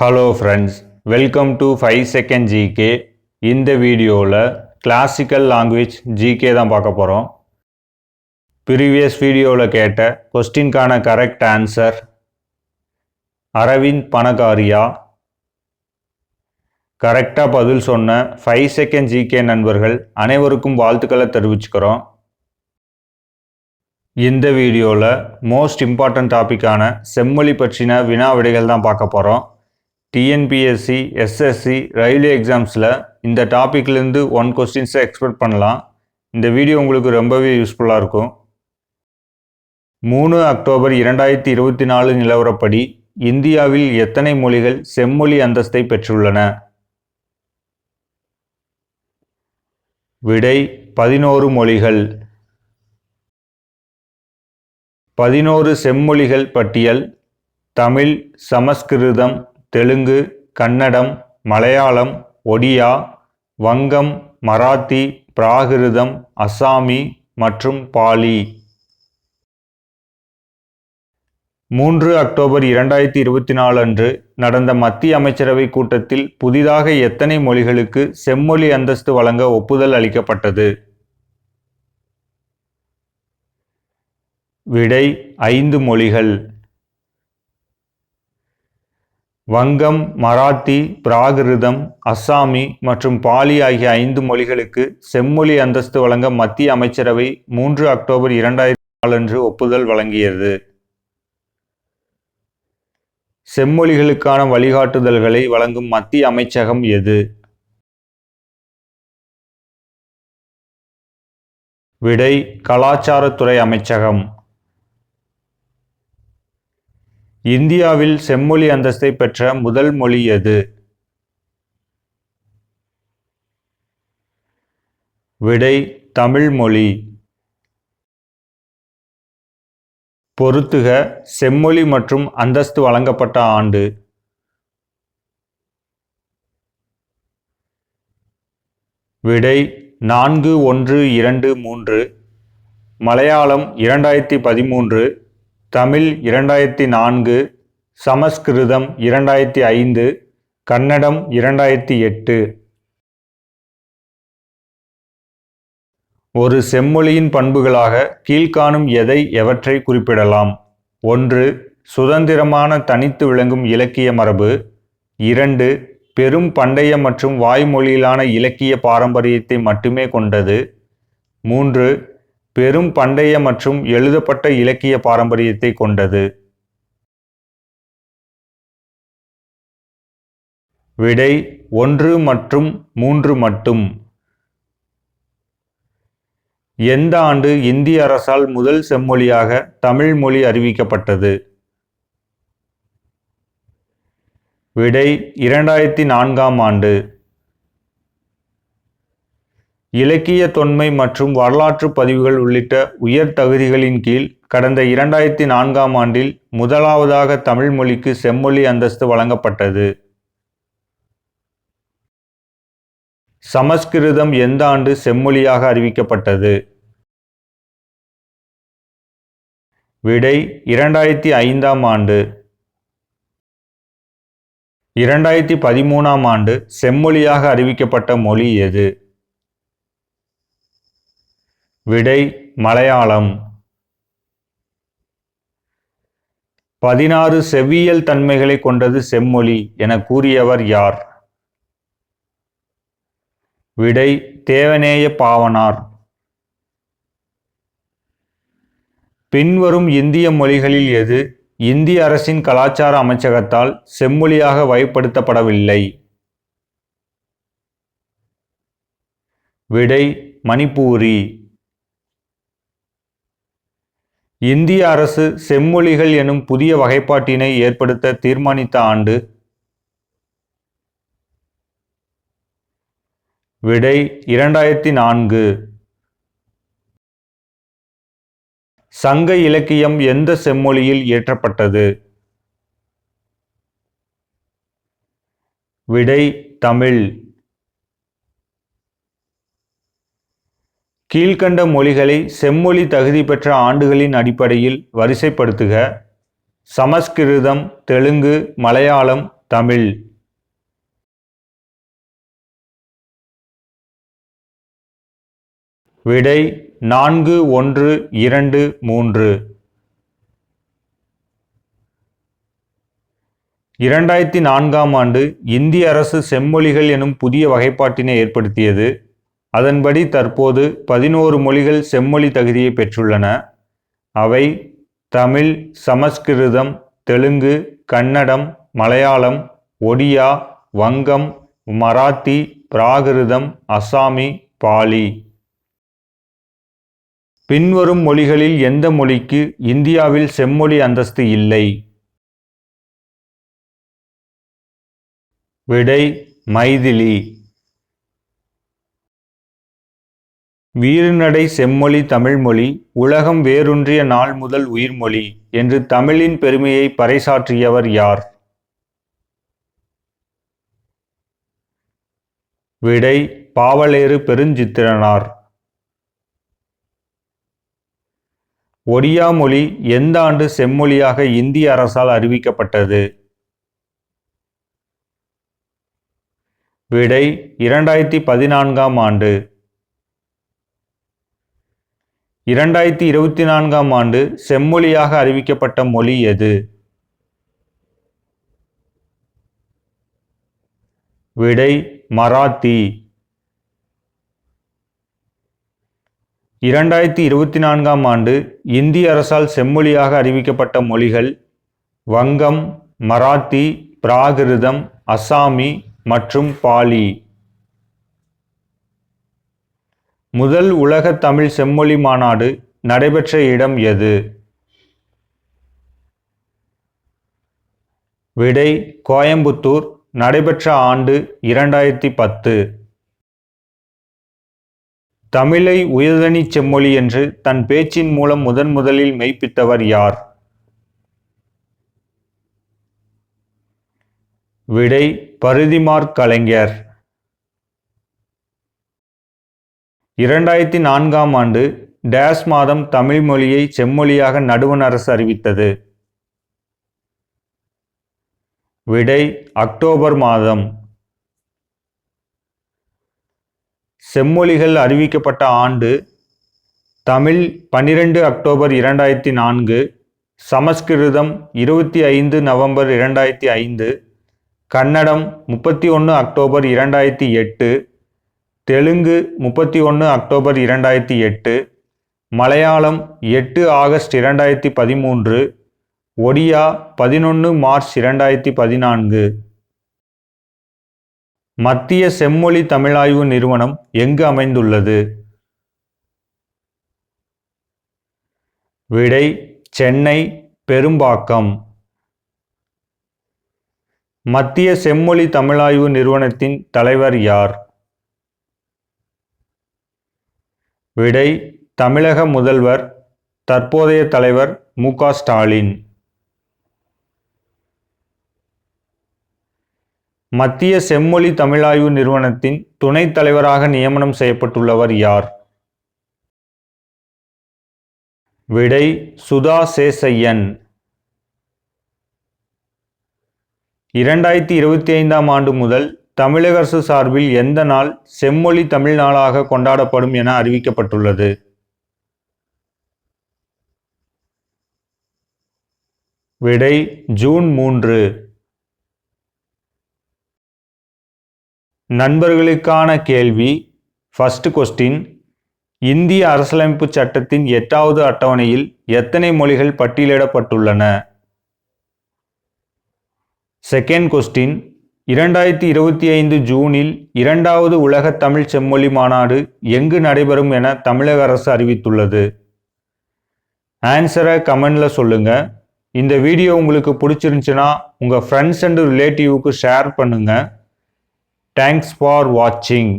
Hello friends welcome to five second GK இந்த வீடியோவில் classical language GK தான் பார்க்க போகிறோம் ப்ரீவியஸ் வீடியோவில் கேட்ட கொஸ்டின்கான கரெக்ட் ஆன்சர் அரவிந்த் பணகாரியா கரெக்டாக பதில் சொன்ன ஃபைவ் செகண்ட் ஜிகே நண்பர்கள் அனைவருக்கும் வாழ்த்துக்களை தெரிவிச்சுக்கிறோம். இந்த வீடியோவில் மோஸ்ட் இம்பார்ட்டன்ட் டாப்பிக்கான செம்மொழி பற்றின வினா விடைகள் தான் பார்க்க போகிறோம் டிஎன்பிஎஸ்சி எஸ்எஸ்சி ரயில்வே எக்ஸாம்ஸில் இந்த டாப்பிக்லேருந்து ஒன் கொஸ்டின்ஸை எக்ஸ்பெக்ட் பண்ணலாம். இந்த வீடியோ உங்களுக்கு ரொம்பவே யூஸ்ஃபுல்லாக இருக்கும். மூணு அக்டோபர் இரண்டாயிரத்தி இருபத்தி நாலு நிலவரப்படி இந்தியாவில் எத்தனை மொழிகள் செம்மொழி அந்தஸ்தை பெற்றுள்ளன? விடை பதினோரு மொழிகள். பதினோரு செம்மொழிகள் பட்டியல். தமிழ் சமஸ்கிருதம் தெலுங்கு கன்னடம் மலையாளம் ஒடியா வங்கம் மராத்தி பிராகிருதம் அசாமி மற்றும் பாலி. மூன்று அக்டோபர் இரண்டாயிரத்தி இருபத்தி நாலு அன்று நடந்த மத்திய அமைச்சரவை கூட்டத்தில் புதிதாக எத்தனை மொழிகளுக்கு செம்மொழி அந்தஸ்து வழங்க ஒப்புதல் அளிக்கப்பட்டது? விடை ஐந்து மொழிகள். வங்கம் மராத்தி பிராகிருதம் அஸ்ஸாமி மற்றும் பாலி ஆகிய ஐந்து மொழிகளுக்கு செம்மொழி அந்தஸ்து வழங்க மத்திய அமைச்சரவை மூன்று அக்டோபர் இரண்டாயிரத்தி நாலன்று ஒப்புதல் வழங்கியது. செம்மொழிகளுக்கான வழிகாட்டுதல்களை வழங்கும் மத்திய அமைச்சகம் எது? விடை கலாச்சாரத்துறை அமைச்சகம். இந்தியாவில் செம்மொழி அந்தஸ்தை பெற்ற முதல் மொழி எது? விடை தமிழ் மொழி. பொருத்துக செம்மொழி மற்றும் அந்தஸ்து வழங்கப்பட்ட ஆண்டு. விடை நான்கு ஒன்று இரண்டு மூன்று. மலையாளம் இரண்டாயிரத்தி பதிமூன்று. தமிழ் இரண்டாயிரத்தி நான்கு சமஸ்கிருதம் இரண்டாயிரத்தி ஐந்து கன்னடம் இரண்டாயிரத்தி எட்டு. ஒரு செம்மொழியின் பண்புகளாக கீழ்காணும் எதை எவற்றை குறிப்பிடலாம்? ஒன்று சுதந்திரமான தனித்து விளங்கும் இலக்கிய மரபு. இரண்டு பெரும் பண்டைய மற்றும் வாய்மொழியிலான இலக்கிய பாரம்பரியத்தை மட்டுமே கொண்டது. மூன்று பெரும் பண்டைய மற்றும் எழுதப்பட்ட இலக்கிய பாரம்பரியத்தை கொண்டது. விடை ஒன்று மற்றும் மூன்று மட்டும். எந்த ஆண்டு இந்திய அரசால் முதல் செம்மொழியாக தமிழ் மொழி அறிவிக்கப்பட்டது? விடை இரண்டாயிரத்தி நான்காம் ஆண்டு. இலக்கிய தொன்மை மற்றும் வரலாற்று பதிவுகள் உள்ளிட்ட உயர் தகுதிகளின் கீழ் கடந்த இரண்டாயிரத்தி நான்காம் ஆண்டில் முதலாவதாக தமிழ் மொழிக்கு செம்மொழி அந்தஸ்து வழங்கப்பட்டது. சமஸ்கிருதம் எந்த ஆண்டு செம்மொழியாக அறிவிக்கப்பட்டது? விடை இரண்டாயிரத்தி ஐந்தாம் ஆண்டு. இரண்டாயிரத்தி பதிமூணாம் ஆண்டு செம்மொழியாக அறிவிக்கப்பட்ட மொழி எது? விடை மலையாளம். பதினாறு செவ்வியல் தன்மைகளை கொண்டது செம்மொழி என கூறியவர் யார்? விடை தேவநேய பாவனார். பின்வரும் இந்திய மொழிகளில் எது இந்திய அரசின் கலாச்சார அமைச்சகத்தால் செம்மொழியாக வகைப்படுத்தப்படவில்லை? விடை மணிப்பூரி. இந்திய அரசு செம்மொழிகள் எனும் புதிய வகைப்பாட்டினை ஏற்படுத்த தீர்மானித்த ஆண்டு விடை இரண்டாயிரத்தி நான்கு. சங்க இலக்கியம் எந்த செம்மொழியில் இயற்றப்பட்டது? விடை தமிழ். கீழ்கண்ட மொழிகளை செம்மொழி தகுதி பெற்ற ஆண்டுகளின் அடிப்படையில் வரிசைப்படுத்துக. சமஸ்கிருதம் தெலுங்கு மலையாளம் தமிழ். விடை நான்கு ஒன்று இரண்டு மூன்று. இரண்டாயிரத்தி நான்காம் ஆண்டு இந்திய அரசு செம்மொழிகள் எனும் புதிய வகைப்பாட்டினை ஏற்படுத்தியது. அதன்படி தற்போது பதினோரு மொழிகள் செம்மொழி தகுதியை பெற்றுள்ளன. அவை தமிழ் சமஸ்கிருதம் தெலுங்கு கன்னடம் மலையாளம் ஒடியா வங்கம் மராத்தி பிராகிருதம் அசாமி பாலி. பின்வரும் மொழிகளில் எந்த மொழிக்கு இந்தியாவில் செம்மொழி அந்தஸ்து இல்லை? விடை மைதிலி. வீறுநடை செம்மொழி தமிழ்மொழி உலகம் வேரூன்றிய நாள் முதல் உயிர்மொழி என்று தமிழின் பெருமையை பறைசாற்றியவர் யார்? விடை பாவலேறு பெருஞ்சித்திரனார். ஒடியா மொழி எந்த ஆண்டு செம்மொழியாக இந்திய அரசால் அறிவிக்கப்பட்டது? விடை இரண்டாயிரத்தி பதினான்காம் ஆண்டு. இரண்டாயிரத்தி இருபத்தி நான்காம் ஆண்டு செம்மொழியாக அறிவிக்கப்பட்ட மொழி எது? விடை மராத்தி. இரண்டாயிரத்தி இருபத்தி நான்காம் ஆண்டு இந்திய அரசால் செம்மொழியாக அறிவிக்கப்பட்ட மொழிகள் வங்கம் மராத்தி பிராகிருதம் அசாமி மற்றும் பாலி. முதல் உலக தமிழ் செம்மொழி மாநாடு நடைபெற்ற இடம் எது? விடை கோயம்புத்தூர். நடைபெற்ற ஆண்டு இரண்டாயிரத்தி பத்து. தமிழை உயர்தனி செம்மொழி என்று தன் பேச்சின் மூலம் முதன் முதலில் மெய்ப்பித்தவர் யார்? விடை பருதிமார் கலைஞர். இரண்டாயிரத்தி நான்காம் ஆண்டு டேஸ் மாதம் தமிழ் மொழியை செம்மொழியாக நடுவண் அரசு அறிவித்தது. விடை அக்டோபர் மாதம். செம்மொழிகள் அறிவிக்கப்பட்ட ஆண்டு தமிழ் பன்னிரெண்டு அக்டோபர் இரண்டாயிரத்தி நான்கு சமஸ்கிருதம் இருபத்தி ஐந்து நவம்பர் இரண்டாயிரத்தி ஐந்து கன்னடம் முப்பத்தி ஒன்று அக்டோபர் இரண்டாயிரத்தி எட்டு தெலுங்கு முப்பத்தி ஒன்று அக்டோபர் இரண்டாயிரத்தி எட்டு மலையாளம் எட்டு ஆகஸ்ட் இரண்டாயிரத்தி பதிமூன்று ஒடியா பதினொன்று மார்ச் இரண்டாயிரத்தி பதினான்கு. மத்திய செம்மொழி தமிழாய்வு நிறுவனம் எங்கு அமைந்துள்ளது? விடை சென்னை பெரும்பாக்கம். மத்திய செம்மொழி தமிழாய்வு நிறுவனத்தின் தலைவர் யார்? விடை தமிழக முதல்வர் தற்போதைய தலைவர் மு ஸ்டாலின். மத்திய செம்மொழி தமிழாய்வு நிறுவனத்தின் துணைத் தலைவராக நியமனம் செய்யப்பட்டுள்ளவர் யார்? விடை சுதா சேசையன். இரண்டாயிரத்தி இருபத்தி ஐந்தாம் ஆண்டு முதல் தமிழக அரசு சார்பில் எந்த நாள் செம்மொழி தமிழ் நாளாக கொண்டாடப்படும் என அறிவிக்கப்பட்டுள்ளது? விடை ஜூன் மூன்று. நண்பர்களுக்கான கேள்வி. ஃபர்ஸ்ட் கொஸ்டின் இந்திய அரசியலமைப்பு சட்டத்தின் எட்டாவது அட்டவணையில் எத்தனை மொழிகள் பட்டியலிடப்பட்டுள்ளன? செகண்ட் கொஸ்டின் இரண்டாயிரத்தி இருபத்தி ஐந்து ஜூனில் இரண்டாவது உலக தமிழ் செம்மொழி மாநாடு எங்கு நடைபெறும் என தமிழக அரசு அறிவித்துள்ளது. ஆன்சரை கமெண்ட்ல சொல்லுங்க. இந்த வீடியோ உங்களுக்கு பிடிச்சிருந்துச்சுன்னா உங்கள் ஃப்ரெண்ட்ஸ் அண்ட் ரிலேட்டிவுக்கு ஷேர் பண்ணுங்கள் தேங்க்ஸ் ஃபார் வாட்சிங்